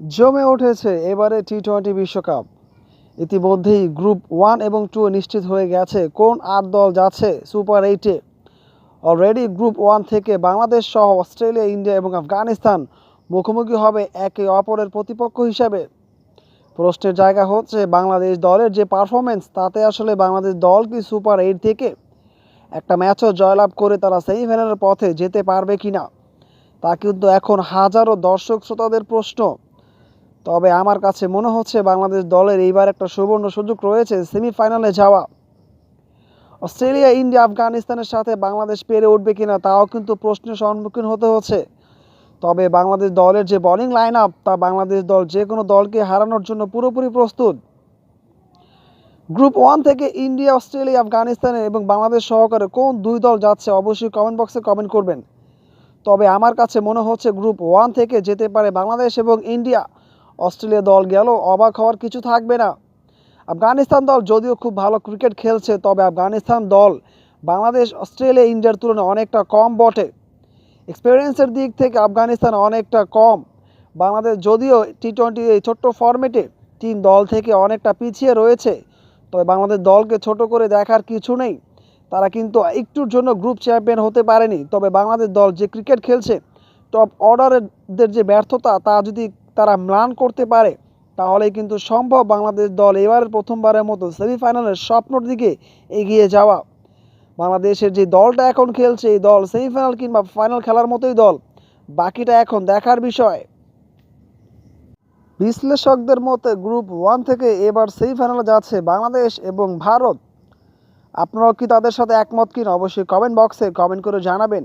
জমে উঠেছে এবারে টি টোয়েন্টি বিশ্বকাপ। ইতিমধ্যেই গ্রুপ ওয়ান এবং টু নিশ্চিত হয়ে গেছে কোন আট দল যাচ্ছে সুপার এইটে। অলরেডি গ্রুপ ওয়ান থেকে বাংলাদেশ সহ অস্ট্রেলিয়া, ইন্ডিয়া এবং আফগানিস্তান মুখোমুখি হবে একে অপরের প্রতিপক্ষ হিসাবে। প্রশ্নের জায়গা হচ্ছে, বাংলাদেশ দলের যে পারফরমেন্স তাতে আসলে বাংলাদেশ দল কি সুপার এইট থেকে একটা ম্যাচও জয়লাভ করে তারা সেমিফাইনালের পথে যেতে পারবে কি না তা কিন্তু এখন হাজারো দর্শক শ্রোতাদের প্রশ্ন। তবে আমার কাছে মনে হচ্ছে বাংলাদেশ দলের এইবার একটা সুবর্ণ সুযোগ রয়েছে, সেমিফাইনালে যাওয়া। অস্ট্রেলিয়া, ইন্ডিয়া, আফগানিস্তানের সাথে বাংলাদেশ পেরে উঠবে কিনা তাও কিন্তু প্রশ্নের সম্মুখীন হতে হচ্ছে। তবে বাংলাদেশ দলের যে বোলিং লাইন আপ তা বাংলাদেশ দল যে কোনো দলকে হারানোর জন্য পুরোপুরি প্রস্তুত। গ্রুপ ওয়ান থেকে ইন্ডিয়া, অস্ট্রেলিয়া, আফগানিস্তানে এবং বাংলাদেশ সহকারে কোন দুই দল যাচ্ছে অবশ্যই কমেন্ট বক্সে কমেন্ট করবেন। তবে আমার কাছে মনে হচ্ছে গ্রুপ ওয়ান থেকে যেতে পারে বাংলাদেশ এবং ইন্ডিয়া। অস্ট্রেলিয়া দল গেল, অবাক হওয়ার কিছু থাকবে না। আফগানিস্তান দল যদিও খুব ভালো ক্রিকেট খেলছে, তবে আফগানিস্তান দল বাংলাদেশ, অস্ট্রেলিয়া, ইন্ডিয়ার তুলনায় অনেকটা কম বটে। এক্সপিরিয়েন্সের দিক থেকে আফগানিস্তান অনেকটা কম। বাংলাদেশ যদিও টি টোয়েন্টি এই ছোট্ট ফরম্যাটে তিন দল থেকে অনেকটা পিছিয়ে রয়েছে, তবে বাংলাদেশ দলকে ছোট করে দেখার কিছু নেই। তারা কিন্তু একটুর জন্য গ্রুপ চ্যাম্পিয়ন হতে পারেনি, তবে বাংলাদেশ দল যে ক্রিকেট খেলছে, টপ অর্ডারের যে ব্যর্থতা, তা যদি তারা ম্লান করতে পারে। তাহলেই কিন্তু সম্ভব বাংলাদেশ দল এবারের প্রথমবারের মতো সেমিফাইনালের স্বপ্নর দিকে এগিয়ে যাওয়া। বাংলাদেশের যে দলটা এখন খেলছে, এই দল সেমিফাইনাল কিংবা ফাইনাল খেলার মতোই দল। বাকিটা এখন দেখার বিষয়। বিশ্লেষকদের মতে গ্রুপ ওয়ান থেকে এবার সেমিফাইনালে যাচ্ছে বাংলাদেশ এবং ভারত। আপনারাও কি তাদের সাথে একমত কিনা অবশ্যই কমেন্ট বক্সে কমেন্ট করে জানাবেন।